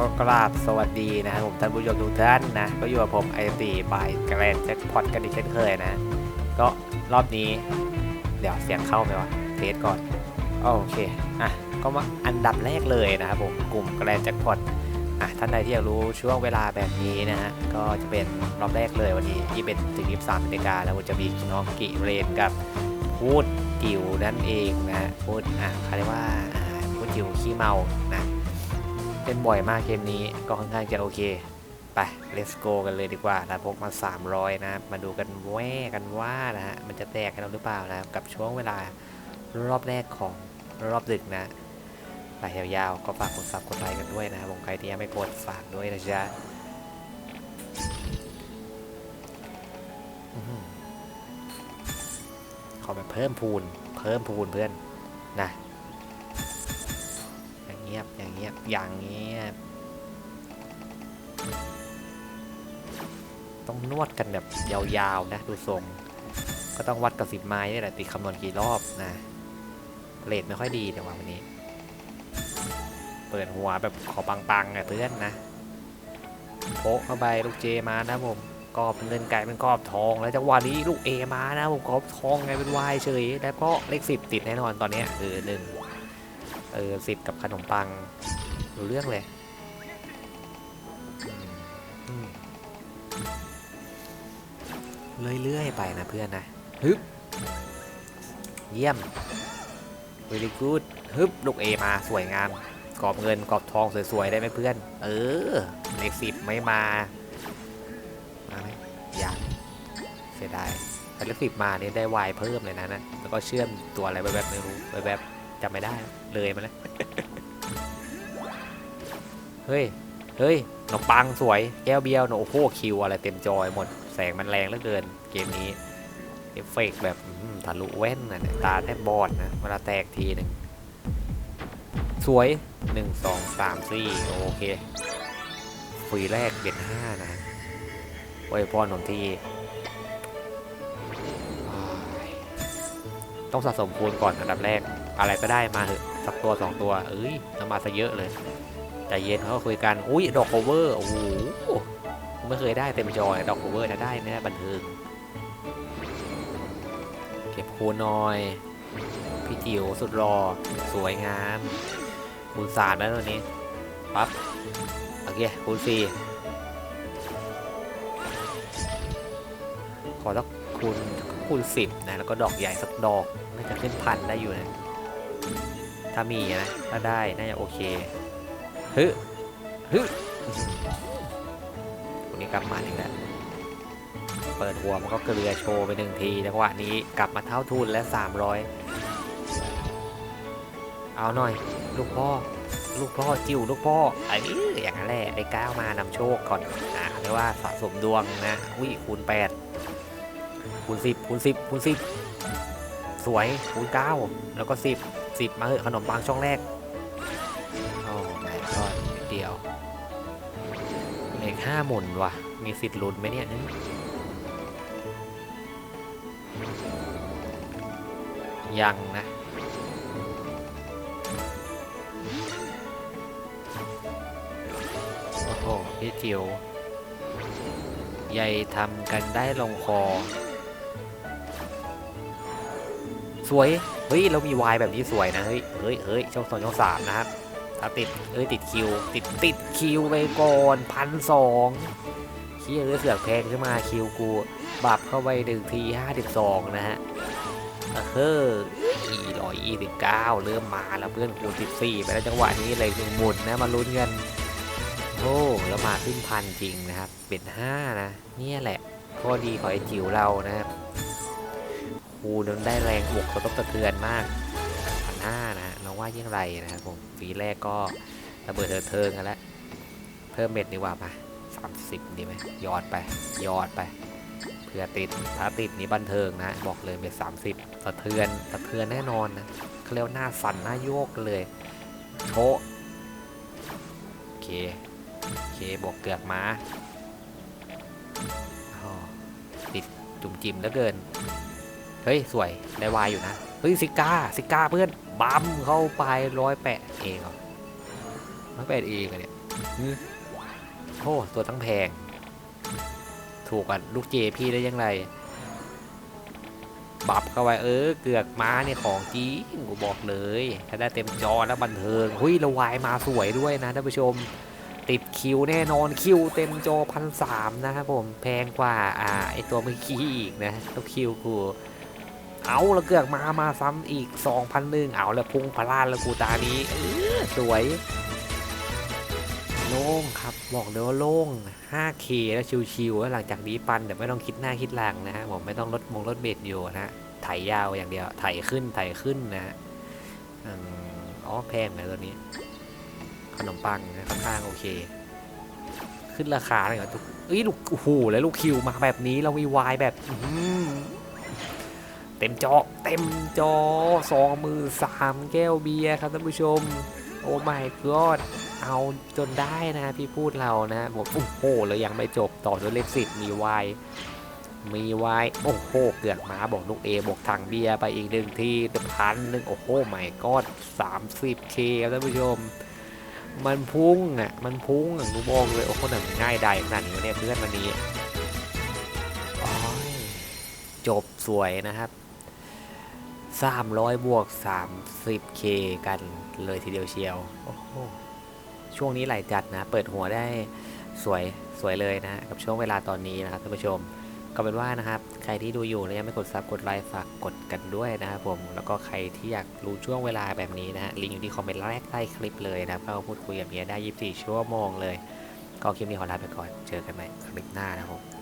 ขอกราบสวัสดีนะครับผมท่านผู้ชมทุกท่านนะ ก็อยู่กับผมไอตีบายแกรนแจ็คพอตกันอีกเช่นเคยนะ ก็รอบนี้ เดี๋ยวเสียงเข้าไหมวะเทสก่อน โอเค อะ ก็มาอันดับแรกเลยนะครับผมกลุ่มแกรนแจ็คพอตอะท่านใดที่อยากรู้ช่วงเวลาแบบนี้นะฮะ ก็จะเป็นรอบแรกเลยวันนี้ที่เป็นถึง23นาฬิกาแล้วจะมีน้องกิเรนกับพูดจิ๋วนั่นเองนะพูดอะเขาเรียกว่าพูดจิ๋วขี้เมานะ เป็นบ่อยมากเกมนี้ก็ค่อนข้างจะโอเค ไป let's go กันเลยดีกว่านะพกมา 300 นะมาดูกันแว่กันว่านะฮะ มันจะแตกให้เราหรือเปล่านะกับช่วงเวลารอบแรกของรอบดึกนะไปยาวๆ ก็ฝากกดซับกดไลค์กันด้วยนะครับผมใครที่ยังไม่กดฝากด้วยนะจ๊ะขอแบบเพิ่มพูน เพิ่มพูนเพื่อนนะ เงียบอย่างเงียบอย่างเงียบต้องนวดกันแบบยาวๆนะดูทรง ก็ต้องวัดกับสิบไม้นี่แหละตีคำนวณกี่รอบนะเลทไม่ค่อยดีแต่ว่าวันนี้ เปิดหัวแบบขอปังๆอะเพื่อนนะโปะเข้าไปลูกเจมานะผมกอบเงินไก่เป็นกอบทอง แล้วจังหวะนี้ลูกเอมานะผมกอบทองไงเป็นวายเฉยแล้วก็เลขสิบติดแน่นอนตอนนี้ยเออหนึ่ง เออสิบกับขนมปังรู้เรื่องเลยเรื่อยๆไปนะเพื่อนนะฮึบเยี่ยม very good ฮึบลูกเอมาสวยงาม กรอบเงินกรอบทองสวยๆ ได้ไหมเพื่อน เออเลขสิบไม่มา มาไหมยังเสียดายแต่เลขสิบมาเนี่ยได้วายเพิ่มเลยนะนะ แล้วก็เชื่อมตัวอะไรแบบๆไม่รู้แบบๆ จำไม่ได้เลยมาแล้ว เฮ้ย เฮ้ยขนมปังสวย แก้วเบียวโอ้โหคิวอะไรเต็มจอยหมด แสงมันแรงเหลือเกิน เกมนี้ เอฟเฟกต์แบบทะลุแว่นนะตาแทบบอดนะ เวลาแตกทีหนึ่ง สวย 1 2 3 4 โอเคฟรีแรกเบ็ดห้านะไว้พรของที่อ้ายต้องสะสมคูณก่อนอันดับแรก อะไรก็ได้มาเถอะสักตัวสองตัว เอ้ยนำมาซะเยอะเลยใจเย็นเขาก็คุยกัน อุ้ยดอกโคเวอร์ โอ้โหไม่เคยได้เต็มจอยดอกโคเวอร์นะได้นะบันเทิงเก็บคูน่อย พี่จิ๋วสุดรอ สวยงามคูณสามแล้วตัวนี้ปั๊บโอเคคูณสี่ขอสักคูณคูณสิบนะแล้วก็ดอกใหญ่สักดอกน่าจะขึ้นพันได้อยู่นะ ถ้ามีนะถ้าได้น่าจะโอเคฮึฮึคนนี้กลับมาอีกแล้วเปิดหัวมันก็เกลือโชว์ไปหนึ่งทีจังหวะนี้กลับมาเท่าทุนและ 300 เอาหน่อย ลูกพ่อ ลูกพ่อจิ้วลูกพ่อไอ้อย่างนั้นแหละได้ก้าวมานำโชคก่อนอ่าเรียกว่าสะสมดวงนะอุ้ยคูณ 8 คูณ 10 คูณ 10 คูณ 10 สวยคูณ 9 แล้วก็ 10 10มาเหอะขนมปังช่องแรก โอ้ไม่ก็นิดเดียวเลขห้าหมุนว่ะ มีสิทธิ์ลุ้นไหมเนี่ยนึยังนะโอ้โหพี่จิ๋วใหญ่ทำกันได้ลงคอ สวย เฮ้ย เรามีวายแบบนี้สวยนะ เฮ้ย เฮ้ยเฮ้ยช่องสองช่องสามนะครับถ้าติดเอ้ยติดคิว ติดติดคิวไปก่อนพันสองเคียเอ้ยเสือกแพงขึ้นมาคิวกูบับเข้าไปหนึ่งทีห้าสิบสองนะฮะเฮ้ออีร้อยยี่สิบเก้าเริ่มมาแล้วเพื่อนคูสิบสี่ไปแล้วจังหวะนี้เลยหนึ่งหมุนนะมาลุ้นกันโอ้แล้วมาขึ้นพันจริงนะครับ เป็นห้านะ เนี่ยแหละข้อดีของไอจิ๋วเรานะครับ คูนั้นได้แรงบวกกระทบกระเทือนมากพันห้านะน้องว่ายังไรนะครับผมฟีแรกก็ระเบิดเถิดเทิงกันแล้วเพิ่มเม็ดดีกว่ามา30ดีไหมยอดไปยอดไปเพื่อติดถ้าติดนี้บันเทิงนะ บอกเลยเป็น30สะเทือนสะเทือนแน่นอนนะเขาเรียกว่าหน้าสั่นหน้าโยกเลยโชโอเคโอเคบวกเกือกม้าติดจุ่มจิ้มแล้วเกิน เฮ้ย สวย ได้วายอยู่นะ เฮ้ย ซิก้า ซิก้าเพื่อน บัมเข้าไปร้อยแปดเองร้อยแปดเองเนี่ยโอ้ตัวตั้งแพง ถูกกว่าลูกเจพี่ได้ยังไง บับเข้าไปเออ เกือกม้าเนี่ยของจริงกูบอกเลย ถ้าได้เต็มจอแล้วบันเทิงหุยระวายมาสวยด้วยนะท่านผู้ชม ติดคิวแน่นอนคิวเต็มจอพันสามนะครับผม แพงกว่า อ่าไอตัวเมื่อกี้อีกนะแล้วคิวกู เอาล้วเกือกมามาซ้ำอีก2,000นึงเอาล้วพุ่งพลาดล้วกูตานี้สวย โล่งครับบอกเลยว่าโล่ง 5K แล้วชิวๆแล้วหลังจากนี้ปันเดี๋ยวไม่ต้องคิดหน้าคิดหลังนะฮะผมไม่ต้องลดมงลดเบ็ดอยู่นะไถยาวอย่างเดียวไถขึ้นไถขึ้นนะฮะอ๋อแพงนะตัวนี้ ขนมปังนะค่อนข้างโอเค ขึ้นราคาเลยเหรอทุกเอ้ยลูกโอ้โหแล้วลูกคิวมาแบบนี้เรามีวายแบบ อื เต็มจอ เต็มจอสองมือสามแก้วเบียร์ครับท่านผู้ชม โอ้ my god เอาจนได้นะพี่พูดเรานะผมโอ้โหแล้วยังไม่จบต่อด้วยเลขสิบมีวายมีวายโอ้โห เกือกมาบอกลูกเอบวกถังเบียร์ไปอีกหนึ่งทีพันหนึ่งโอ้โห my god สามสิบเคครับท่านผู้ชม มันพุ่งอะ มันพุ่งอะหนูบอกเลย โอ้โหหนังง่ายได้ขนาดนี้เนี่ยเพื่อนวันนี้จบสวยนะครับ 300 บวก 30k กันเลยทีเดียวเชียว โอ้โห ช่วงนี้ไหลจัดนะ เปิดหัวได้สวยสวยเลยนะ กับช่วงเวลาตอนนี้นะครับท่านผู้ชม ก็เป็นว่านะครับ ใครที่ดูอยู่แล้วยังไม่กดซับกดไลค์ฝากกดกันด้วยนะครับผม แล้วก็ใครที่อยากรู้ช่วงเวลาแบบนี้นะฮะ ลิงก์อยู่ที่คอมเมนต์แรกใต้คลิปเลยนะครับเข้ามาพูดคุยกับเมียได้ 24 ชั่วโมงเลย ก็คลิปนี้ขอลาไปก่อน เจอกันใหม่คลิปหน้านะครับผม